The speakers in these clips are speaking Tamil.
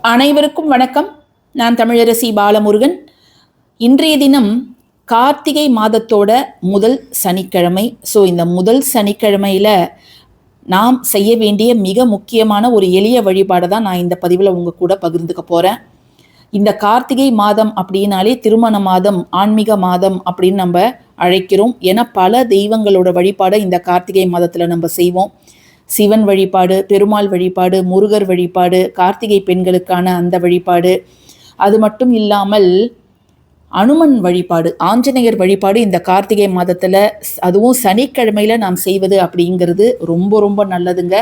அனைவருக்கும் வணக்கம். நான் தமிழரசி பாலமுருகன். இன்றைய தினம் கார்த்திகை மாதத்தோட முதல் சனிக்கிழமை. ஸோ இந்த முதல் சனிக்கிழமையில் நாம் செய்ய வேண்டிய மிக முக்கியமான ஒரு எளிய வழிபாடை தான் நான் இந்த பதிவில் உங்கள் கூட பகிர்ந்துக்க போகிறேன் இந்த கார்த்திகை மாதம் அப்படின்னாலே திருமண மாதம் ஆன்மீக மாதம் அப்படின்னு நம்ம அழைக்கிறோம். ஏன்னா பல தெய்வங்களோட வழிபாடை இந்த கார்த்திகை மாதத்தில் நம்ம செய்வோம். சிவன் வழிபாடு பெருமாள் வழிபாடு முருகர் வழிபாடு கார்த்திகை பெண்களுக்கான அந்த வழிபாடு. அது மட்டும் இல்லாமல் அனுமன் வழிபாடு ஆஞ்சநேயர் வழிபாடு இந்த கார்த்திகை மாதத்தில் அதுவும் சனிக்கிழமையில் நாம் செய்வது அப்படிங்கிறது ரொம்ப ரொம்ப நல்லதுங்க.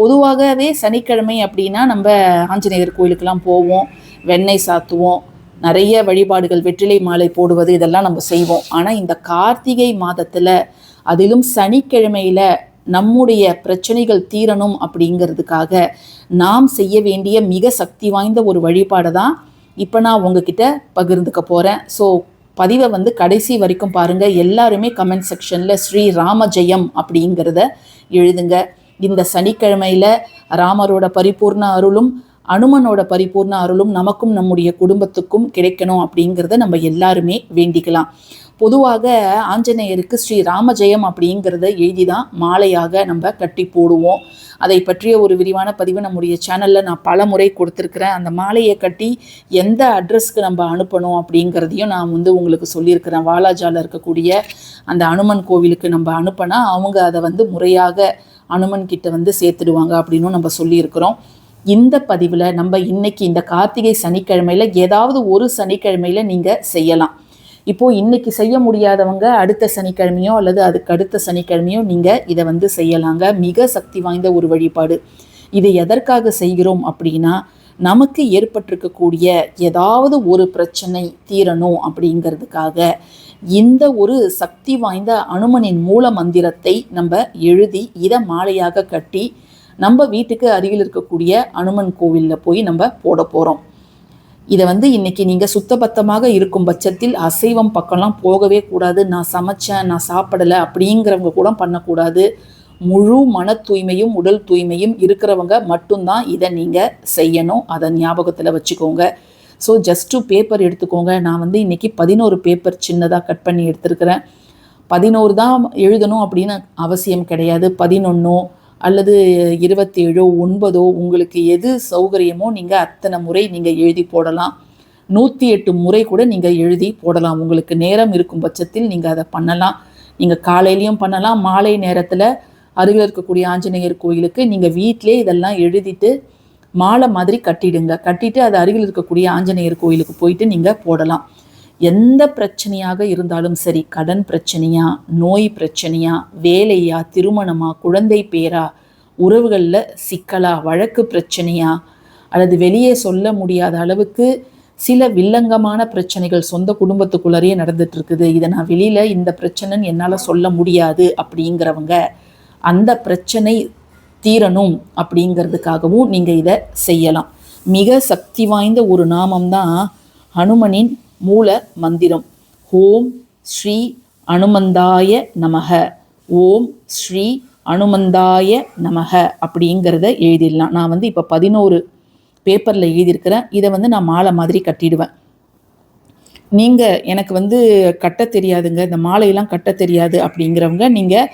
பொதுவாகவே சனிக்கிழமை அப்படின்னா நம்ம ஆஞ்சநேயர் கோயிலுக்கெல்லாம் போவோம் வெண்ணெய் சாத்துவோம் நிறைய வழிபாடுகள் வெற்றிலை மாலை போடுவது இதெல்லாம் நம்ம செய்வோம். ஆனால் இந்த கார்த்திகை மாதத்தில் அதிலும் சனிக்கிழமையில் நம்முடைய பிரச்சனைகள் தீரணும் அப்படிங்கிறதுக்காக நாம் செய்ய வேண்டிய மிக சக்தி வாய்ந்த ஒரு வழிபாடை தான் இப்போ நான் உங்ககிட்ட பகிர்ந்துக்க போகிறேன் ஸோ பதிவை வந்து கடைசி வரைக்கும் பாருங்கள் எல்லாருமே கமெண்ட் செக்ஷனில் ஸ்ரீ ராம ஜெயம் அப்படிங்கிறத எழுதுங்க. இந்த சனிக்கிழமையில் ராமரோட பரிபூர்ண அருளும் அனுமனோட பரிபூர்ண அருளும் நமக்கும் நம்முடைய குடும்பத்துக்கும் கிடைக்கணும் அப்படிங்கிறத நம்ம எல்லாருமே வேண்டிக்கலாம். பொதுவாக ஆஞ்சநேயருக்கு ஸ்ரீ ராமஜெயம் அப்படிங்கிறத எழுதி தான் மாலையாக நம்ம கட்டி போடுவோம். அதை பற்றிய ஒரு விரிவான பதிவு நம்முடைய சேனலில் நான் பல முறை கொடுத்துருக்குறேன். அந்த மாலையை கட்டி எந்த அட்ரஸ்க்கு நம்ம அனுப்பணும் அப்படிங்கிறதையும் நான் வந்து உங்களுக்கு சொல்லியிருக்கிறேன். வாலாஜாவில் இருக்கக்கூடிய அந்த அனுமன் கோவிலுக்கு நம்ம அனுப்பினா அவங்க அதை வந்து முறையாக அனுமன் கிட்ட வந்து சேர்த்துடுவாங்க அப்படின்னும் நம்ம சொல்லியிருக்கிறோம். இந்த பதிவில் நம்ம இன்னைக்கு இந்த கார்த்திகை சனிக்கிழமையில் ஏதாவது ஒரு சனிக்கிழமையில் நீங்கள் செய்யலாம். இப்போது இன்னைக்கு செய்ய முடியாதவங்க அடுத்த சனிக்கிழமையோ அல்லது அதுக்கு அடுத்த சனிக்கிழமையோ நீங்கள் இதை வந்து செய்யலாங்க. மிக சக்தி வாய்ந்த ஒரு வழிபாடு. இது எதற்காக செய்கிறோம் அப்படின்னா நமக்கு ஏற்பட்டிருக்கக்கூடிய ஏதாவது ஒரு பிரச்சனை தீரணும் அப்படிங்கிறதுக்காக இந்த ஒரு சக்தி வாய்ந்த அனுமனின் மூல மந்திரத்தை நம்ம எழுதி இதை மாலையாக கட்டி நம்ம வீட்டுக்கு அருகில் இருக்கக்கூடிய அனுமன் கோவிலில் போய் நம்ம போட போகிறோம் இதை வந்து இன்னைக்கு நீங்கள் சுத்தபத்தமாக இருக்கும் பட்சத்தில் அசைவம் பக்கம்லாம் போகவே கூடாது. நான் சமைச்சேன் நான் சாப்பிடலை அப்படிங்கிறவங்க கூட பண்ணக்கூடாது. முழு மன தூய்மையும் உடல் தூய்மையும் இருக்கிறவங்க மட்டும்தான் இதை நீங்கள் செய்யணும். அதை ஞாபகத்தில் வச்சுக்கோங்க. ஸோ ஜஸ்ட்டு பேப்பர் எடுத்துக்கோங்க. நான் வந்து இன்றைக்கி பதினோரு பேப்பர் சின்னதாக கட் பண்ணி எடுத்துருக்கிறேன். பதினோரு தான் எழுதணும் அப்படின்னு அவசியம் கிடையாது. பதினொன்று அல்லது இருபத்தேழோ ஒன்பதோ உங்களுக்கு எது சௌகரியமோ நீங்கள் அத்தனை முறை நீங்கள் எழுதி போடலாம். நூற்றி எட்டு முறை கூட நீங்கள் எழுதி போடலாம். உங்களுக்கு நேரம் இருக்கும் பட்சத்தில் நீங்கள் அதை பண்ணலாம். நீங்கள் காலையிலையும் பண்ணலாம். மாலை நேரத்தில் அருகில் இருக்கக்கூடிய ஆஞ்சநேயர் கோயிலுக்கு நீங்கள் வீட்டிலே இதெல்லாம் எழுதிட்டு மாலை மாதிரி கட்டிடுங்க. கட்டிட்டு அது அருகில் இருக்கக்கூடிய ஆஞ்சநேயர் கோயிலுக்கு போயிட்டு நீங்கள் போடலாம். எந்த பிரச்சனையாக இருந்தாலும் சரி கடன் பிரச்சனையா நோய் பிரச்சனையா வேலையா திருமணமா குழந்தை பேரா உறவுகளில் சிக்கலா வழக்கு பிரச்சனையா அல்லது வெளியே சொல்ல முடியாத அளவுக்கு சில வில்லங்கமான பிரச்சனைகள் சொந்த குடும்பத்துக்குள்ளரையே நடந்துட்டு இருக்குது இதை நான் வெளியில் இந்த பிரச்சனைன்னு என்னால் சொல்ல முடியாது அப்படிங்கிறவங்க அந்த பிரச்சனை தீரணும் அப்படிங்கிறதுக்காகவும் நீங்கள் இதை செய்யலாம். மிக சக்தி வாய்ந்த ஒரு நாமம் தான் ஹனுமனின் மூல மந்திரம். ஓம் ஸ்ரீ அனுமந்தாய நமக. ஓம் ஸ்ரீ அனுமந்தாய நமக அப்படிங்கிறத எழுதிடலாம். நான் வந்து இப்போ பதினோரு பேப்பரில் எழுதியிருக்கிறேன். இதை வந்து நான் மாலை மாதிரி கட்டிடுவேன். நீங்கள் எனக்கு வந்து கட்ட தெரியாதுங்க. இந்த மாலையெல்லாம் கட்ட தெரியாது அப்படிங்கிறவங்க நீங்கள்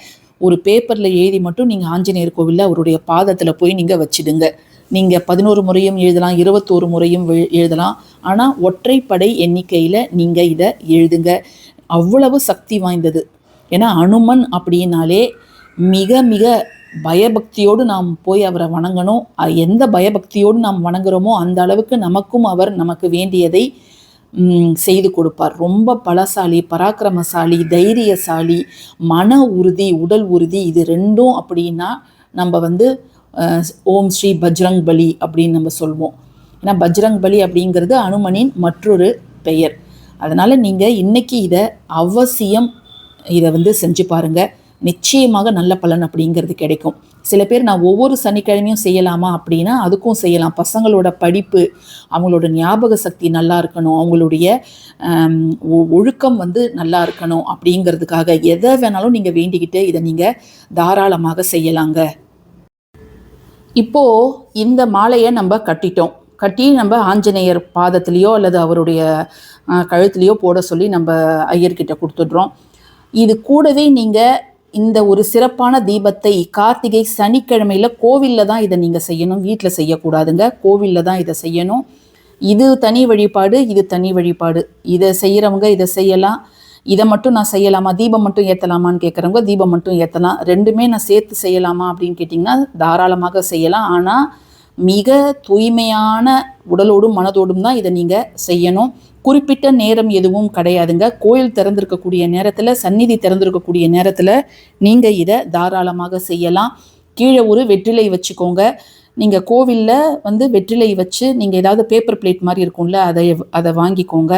ஒரு பேப்பரில் எழுதி மட்டும் நீங்கள் ஆஞ்சநேயர் கோவிலில் அவருடைய பாதத்தில் போய் நீங்கள் வச்சிடுங்க. நீங்கள் பதினோரு முறையும் எழுதலாம் இருபத்தோரு முறையும் எழுதலாம். ஆனால் ஒற்றைப்படை எண்ணிக்கையில் நீங்கள் இதை எழுதுங்க. அவ்வளவு சக்தி வாய்ந்தது. ஏன்னா அனுமன் அப்படின்னாலே மிக மிக பயபக்தியோடு நாம் போய் அவரை வணங்கணும். எந்த பயபக்தியோடு நாம் வணங்குறோமோ அந்த அளவுக்கு நமக்கும் அவர் நமக்கு வேண்டியதை செய்து கொடுப்பார். ரொம்ப பலசாலி பராக்கிரமசாலி தைரியசாலி மன உறுதி உடல் உறுதி இது ரெண்டும் அப்படின்னா நம்ம வந்து ஓம் ஸ்ரீ பஜ்ரங் பலி அப்படின்னு நம்ம சொல்வோம். ஏன்னா பஜ்ரங் பலி அப்படிங்கிறது அனுமனின் மற்றொரு பெயர். அதனால் நீங்கள் இன்றைக்கி இதை அவசியம் இதை வந்து செஞ்சு பாருங்கள் நிச்சயமாக நல்ல பலன் அப்படிங்கிறது கிடைக்கும். சில பேர் நான் ஒவ்வொரு சனிக்கிழமையும் செய்யலாமா அப்படின்னா அதுக்கும் செய்யலாம். பசங்களோட படிப்பு அவங்களோட ஞாபக சக்தி நல்லா இருக்கணும். அவங்களுடைய ஒழுக்கம் வந்து நல்லா இருக்கணும் அப்படிங்கிறதுக்காக எதை வேணாலும் நீங்கள் வேண்டிக்கிட்டு இதை நீங்கள் தாராளமாக செய்யலாங்க. இப்போது இந்த மாலையை நம்ம கட்டிட்டோம். கட்டி நம்ம ஆஞ்சநேயர் பாதத்திலேயோ அல்லது அவருடைய கழுத்துலேயோ போட சொல்லி நம்ம ஐயர்கிட்ட கொடுத்துடுறோம். இது கூடவே நீங்கள் இந்த ஒரு சிறப்பான தீபத்தை கார்த்திகை சனிக்கிழமையில் கோவிலில் தான் இதை நீங்கள் செய்யணும். வீட்டில் செய்யக்கூடாதுங்க. கோவிலில் தான் இதை செய்யணும். இது தனி வழிபாடு இது தனி வழிபாடு. இதை செய்கிறவங்க இதை செய்யலாம். இதை மட்டும் நான் செய்யலாமா? தீபம் மட்டும் ஏற்றலாமான்னு கேட்குறவங்க தீபம் மட்டும் ஏற்றலாம் ரெண்டுமே நான் சேர்த்து செய்யலாமா அப்படின்னு கேட்டிங்கன்னா தாராளமாக செய்யலாம். ஆனால் மிக தூய்மையான உடலோடும் மனதோடும் தான் இதை நீங்கள் செய்யணும். குறிப்பிட்ட நேரம் எதுவும் கிடையாதுங்க. கோயில் திறந்திருக்கக்கூடிய நேரத்தில் சந்நிதி திறந்திருக்கக்கூடிய நேரத்தில் நீங்கள் இதை தாராளமாக செய்யலாம். கீழே ஒரு வெற்றிலை வச்சுக்கோங்க. நீங்கள் கோவிலில் வந்து வெற்றிலை வச்சு நீங்கள் ஏதாவது பேப்பர் பிளேட் மாதிரி இருக்கும்ல அதை அதை வாங்கிக்கோங்க.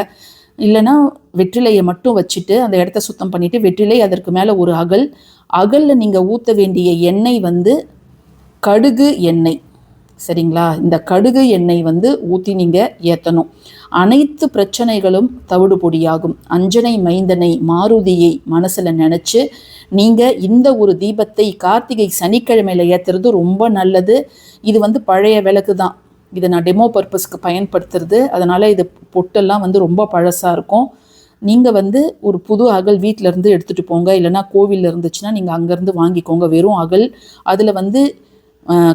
இல்லைன்னா வெற்றிலையை மட்டும் வச்சுட்டு அந்த இடத்த சுத்தம் பண்ணிவிட்டு வெற்றிலை அதற்கு மேலே ஒரு அகல். அகலில் நீங்கள் ஊற்ற வேண்டிய எண்ணெய் வந்து கடுகு எண்ணெய். சரிங்களா? இந்த கடுகு எண்ணெய் வந்து ஊற்றி நீங்கள் ஏற்றணும் அனைத்து பிரச்சனைகளும் தவிடு பொடியாகும் அஞ்சனை மைந்தனை மாருதியை மனசில் நினச்சி நீங்கள் இந்த ஒரு தீபத்தை கார்த்திகை சனிக்கிழமையில் ஏற்றுறது ரொம்ப நல்லது. இது வந்து பழைய விளக்கு தான் இதை நான் டெமோ பர்பஸ்க்கு பயன்படுத்துறது. அதனால் இது பொட்டெல்லாம் வந்து ரொம்ப பழசாக இருக்கும். நீங்கள் வந்து ஒரு புது அகல் வீட்டிலேருந்து இருந்து எடுத்துகிட்டு போங்க. இல்லைன்னா கோவிலில் இருந்துச்சுன்னா நீங்கள் அங்கேருந்து வாங்கிக்கோங்க. வெறும் அகல். அதில் வந்து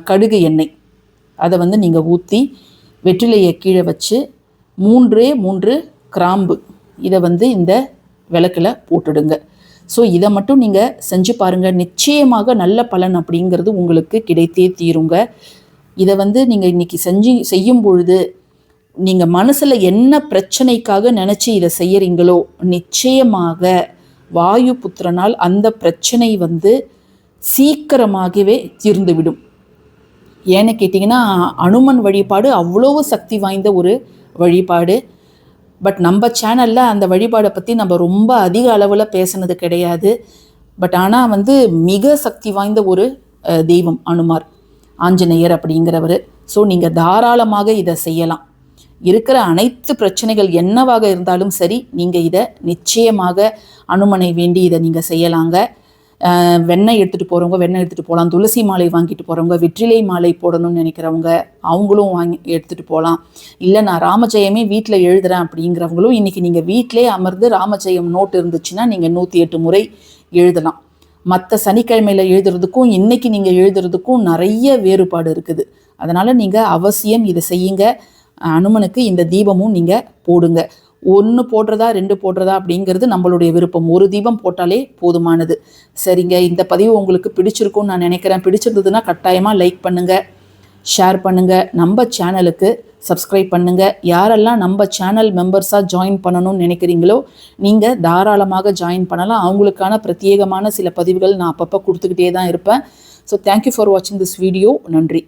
கடுகு எண்ணெய். அதை வந்து நீங்கள் ஊற்றி வெற்றிலையை கீழே வச்சு மூன்றே மூன்று கிராம்பு. இதை வந்து இந்த விளக்கில் போட்டுடுங்க. ஸோ இதை மட்டும் நீங்கள் செஞ்சு பாருங்கள் நிச்சயமாக நல்ல பலன் அப்படிங்கிறது உங்களுக்கு கிடைத்தே தீருங்க. இதை வந்து நீங்கள் இன்னைக்கு செஞ்சு செய்யும் பொழுது நீங்கள் மனசில் என்ன பிரச்சனைக்காக நினச்சி இதை செய்கிறீங்களோ நிச்சயமாக வாயு புத்திரனால் அந்த பிரச்சனை வந்து சீக்கிரமாகவே தீர்ந்துவிடும். ஏன்னு கேட்டிங்கன்னா அனுமன் வழிபாடு அவ்வளோ சக்தி வாய்ந்த ஒரு வழிபாடு. பட் நம்ம சேனலில் அந்த வழிபாடை பற்றி நம்ம ரொம்ப அதிக அளவில் பேசுனது கிடையாது. பட் ஆனால் வந்து மிக சக்தி வாய்ந்த ஒரு தெய்வம் அனுமார். ஆஞ்சநேயர் அப்படிங்கிறவர். ஸோ நீங்கள் தாராளமாக இதை செய்யலாம். இருக்கிற அனைத்து பிரச்சனைகள் என்னவாக இருந்தாலும் சரி நீங்கள் இதை நிச்சயமாக அனுமனை வேண்டி இதை நீங்கள் செய்யலாங்க. வெண்ணெய் எடுத்துகிட்டு போகிறவங்க வெண்ணெய் எடுத்துகிட்டு போகலாம் துளசி மாலை வாங்கிட்டு போகிறவங்க வெற்றிலை மாலை போடணும்னு நினைக்கிறவங்க அவங்களும் வாங்கி எடுத்துகிட்டு போகலாம் இல்லை நான் ராமஜெயமே வீட்டில் எழுதுகிறேன் அப்படிங்கிறவங்களும் இன்றைக்கி நீங்கள் வீட்டிலே அமர்ந்து ராமஜெயம் நோட் இருந்துச்சுன்னா நீங்கள் நூற்றி எட்டு முறை எழுதலாம். மற்ற சனிக்கிழமையில் எழுதுறதுக்கும் இன்றைக்கி நீங்கள் எழுதுறதுக்கும் நிறைய வேறுபாடு இருக்குது. அதனால் நீங்கள் அவசியம் இதை செய்யுங்க. அனுமனுக்கு இந்த தீபமும் நீங்கள் போடுங்க. ஒன்று போடுறதா ரெண்டு போடுறதா அப்படிங்கிறது நம்மளுடைய விருப்பம். ஒரு தீபம் போட்டாலே போதுமானது. சரிங்க இந்த பதிவு உங்களுக்கு பிடிச்சிருக்கும்னு நான் நினைக்கிறேன். பிடிச்சிருந்ததுன்னா கட்டாயமாக லைக் பண்ணுங்கள் ஷேர் பண்ணுங்கள் நம்ம சேனலுக்கு சப்ஸ்கிரைப் பண்ணுங்கள் யாரெல்லாம் நம்ம சேனல் மெம்பர்ஸாக ஜாயின் பண்ணணும்னு நினைக்கிறீங்களோ நீங்கள் தாராளமாக ஜாயின் பண்ணலாம். அவங்களுக்கான பிரத்யேகமான சில பதிவுகள் நான் அப்பப்போ கொடுத்துக்கிட்டே தான் இருப்பேன். ஸோ தேங்க்யூ ஃபார் வாட்சிங் திஸ் வீடியோ நன்றி.